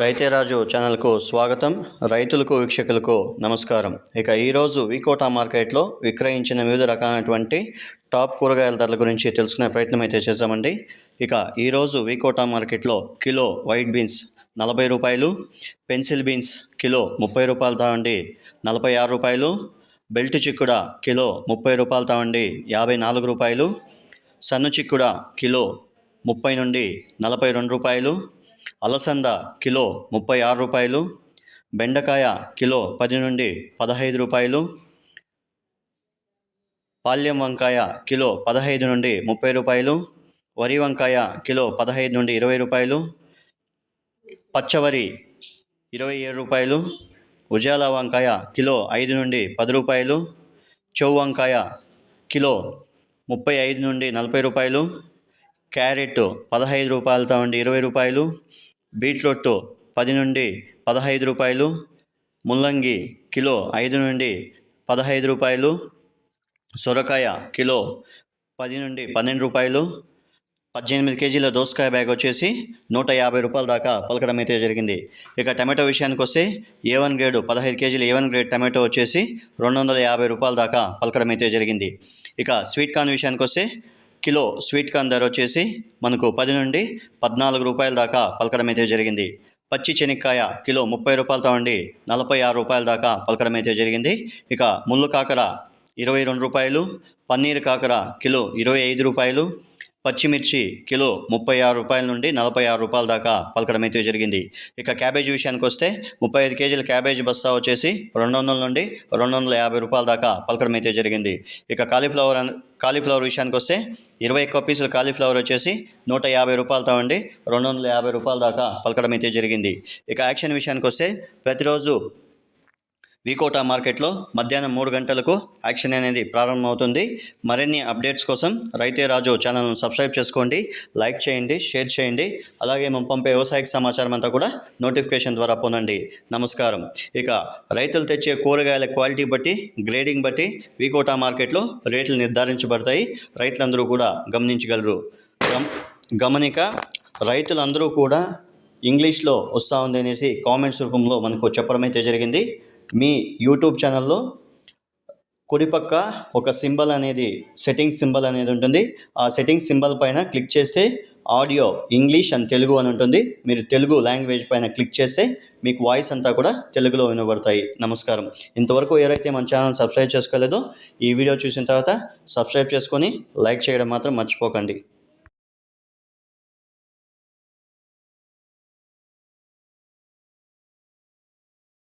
రైతే రాజు ఛానల్కు స్వాగతం. రైతులకు వీక్షకులకు నమస్కారం. ఇక ఈరోజు వికోటా మార్కెట్లో విక్రయించిన వివిధ రకాలైనటువంటి టాప్ కూరగాయల ధరల గురించి తెలుసుకునే ప్రయత్నం అయితే చేశామండి. ఇక ఈరోజు వికోటా మార్కెట్లో కిలో వైట్ బీన్స్ నలభై రూపాయలు పెన్సిల్ బీన్స్ కిలో ముప్పై రూపాయలు తావండి నలభై ఆరు రూపాయలు బెల్ట్ చిక్కుడ కిలో ముప్పై రూపాయలు తావండి యాభై నాలుగు రూపాయలు సన్ను చిక్కుడ కిలో ముప్పై నుండి నలభై రెండు రూపాయలు అలసంద కిలో ముప్పై ఆరు రూపాయలు బెండకాయ కిలో పది నుండి పదహైదు రూపాయలు పాల్యం వంకాయ కిలో పదహైదు నుండి ముప్పై రూపాయలు వరి వంకాయ కిలో పదహైదు నుండి ఇరవై రూపాయలు పచ్చవరి ఇరవై ఏడు రూపాయలు ఉజాల వంకాయ కిలో ఐదు నుండి పది రూపాయలు చౌ వంకాయ కిలో ముప్పై ఐదు నుండి నలభై రూపాయలు క్యారెట్ పదహైదు రూపాయలతో నుండి ఇరవై రూపాయలు బీట్రూట్ పది నుండి పదహైదు రూపాయలు ముల్లంగి కిలో ఐదు నుండి పదహైదు రూపాయలు సొరకాయ కిలో పది నుండి పన్నెండు రూపాయలు పద్దెనిమిది కేజీల దోసకాయ బ్యాగ్ వచ్చేసి నూట యాభై రూపాయల దాకా పలకడం అయితే జరిగింది. ఇక టమాటో విషయానికి వస్తే ఏ వన్ గ్రేడ్ పదహైదు కేజీల ఏ వన్ గ్రేడ్ టమాటో వచ్చేసి రెండు వందల యాభై రూపాయల దాకా పలకడం అయితే జరిగింది. ఇక స్వీట్ కార్న్ విషయానికి వస్తే కిలో స్వీట్ కార్న్ ధర వచ్చేసి మనకు పది నుండి పద్నాలుగు రూపాయల దాకా పలకడం అయితే జరిగింది. పచ్చి చెనిక్కాయ కిలో ముప్పై రూపాయలతో ఉండి నలభై ఆరు రూపాయల దాకా పలకడం అయితే జరిగింది. ఇక ముళ్ళు కాకర ఇరవై రెండు రూపాయలు పన్నీర్ కాకర కిలో ఇరవై ఐదు రూపాయలు పచ్చిమిర్చి కిలో ముప్పై ఆరు రూపాయల నుండి నలభై ఆరు రూపాయల దాకా పలకడం అయితే జరిగింది. ఇక క్యాబేజీ విషయానికి వస్తే ముప్పై ఐదు కేజీల క్యాబేజీ బస్తా వచ్చేసి రెండు వందల నుండి రెండు వందల యాభై రూపాయల దాకా పలకడం అయితే జరిగింది. ఇక కాలీఫ్లవర్ కాలీఫ్లవర్ విషయానికి వస్తే ఇరవై ఒక్క పీసులు కాలీఫ్లవర్ వచ్చేసి నూట యాభై రూపాయలతో ఉండి రెండు వందల యాభై రూపాయల దాకా పలకడం అయితే జరిగింది. ఇక యాక్షన్ విషయానికి వస్తే ప్రతిరోజు వికోటా మార్కెట్లో మధ్యాహ్నం మూడు గంటలకు యాక్షన్ అనేది ప్రారంభమవుతుంది. మరిన్ని అప్డేట్స్ కోసం రైతే రాజు ఛానల్ను సబ్స్క్రైబ్ చేసుకోండి లైక్ చేయండి షేర్ చేయండి. అలాగే మేము పంపే వ్యవసాయక సమాచారం అంతా కూడా నోటిఫికేషన్ ద్వారా పొందండి. నమస్కారం. ఇక రైతులు తెచ్చే కూరగాయల క్వాలిటీ బట్టి గ్రేడింగ్ బట్టి వికోటా మార్కెట్లో రేట్లు నిర్ధారించబడతాయి. రైతులందరూ కూడా గమనించగలరు. గమనిక రైతులందరూ కూడా ఇంగ్లీష్లో వస్తూ ఉంది అనేసి కామెంట్స్ రూపంలో మనకు చెప్పడం అయితే జరిగింది. మీ యూట్యూబ్ ఛానల్లో కుడిపక్క ఒక సింబల్ అనేది సెట్టింగ్ సింబల్ అనేది ఉంటుంది. ఆ సెట్టింగ్ సింబల్ పైన క్లిక్ చేస్తే ఆడియో ఇంగ్లీష్ అండ్ తెలుగు అని ఉంటుంది. మీరు తెలుగు లాంగ్వేజ్ పైన క్లిక్ చేస్తే మీకు వాయిస్ అంతా కూడా తెలుగులో వినబడతాయి. నమస్కారం. ఇంతవరకు ఎవరైతే మన ఛానల్ సబ్స్క్రైబ్ చేసుకోలేదో ఈ వీడియో చూసిన తర్వాత సబ్స్క్రైబ్ చేసుకొని లైక్ చేయడం మాత్రం మర్చిపోకండి.